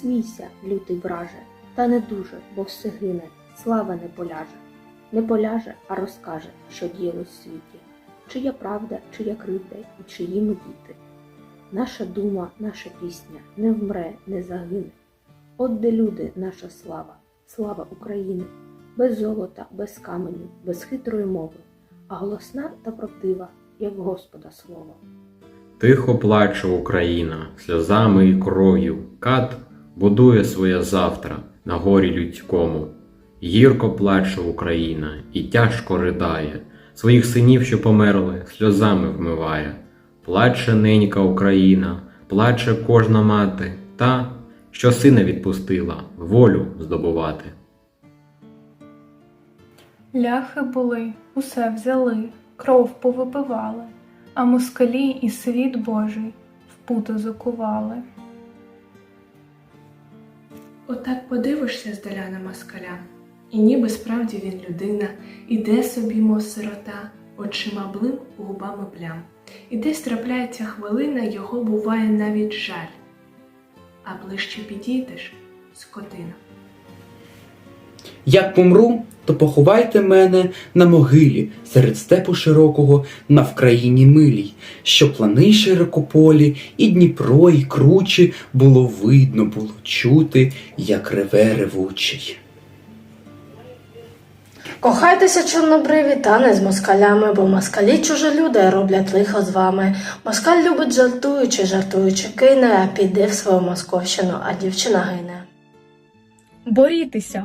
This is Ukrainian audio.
Смійся, лютий враже, та не дуже, бо все гине, слава не поляже. Не поляже, а розкаже, що діялось в світі, чия правда, чия кривда і чиї ми діти. Наша дума, наша пісня не вмре, не загине. От де люди, наша слава, слава України, без золота, без каменю, без хитрої мови, а голосна та правдива, як Господа слово. Тихо плаче Україна, сльозами і кров'ю. Кат будує своє завтра на горі людському. Гірко плаче Україна і тяжко ридає, своїх синів, що померли, сльозами вмиває. Плаче ненька Україна, плаче кожна мати, та, що сина відпустила, волю здобувати. Ляхи були, усе взяли, кров повипивали, а москалі і світ Божий в путо закували. Отак подивишся здаля на москаля, і ніби справді він людина, іде собі, мов сирота, очима блим, губами плям. І десь трапляється хвилина, його буває навіть жаль. А ближче підійдеш скотина. Як помру, то поховайте мене на могилі серед степу широкого на Вкраїні милій, що плани широкополі, і Дніпро, і кручі було видно, було чути, як реве ревучий. Кохайтеся, чорнобриві, та не з москалями, бо москалі чужолюди роблять лихо з вами. Москаль любить жартуючи, жартуючи кине, а піде в свою московщину, а дівчина гине. Борітеся,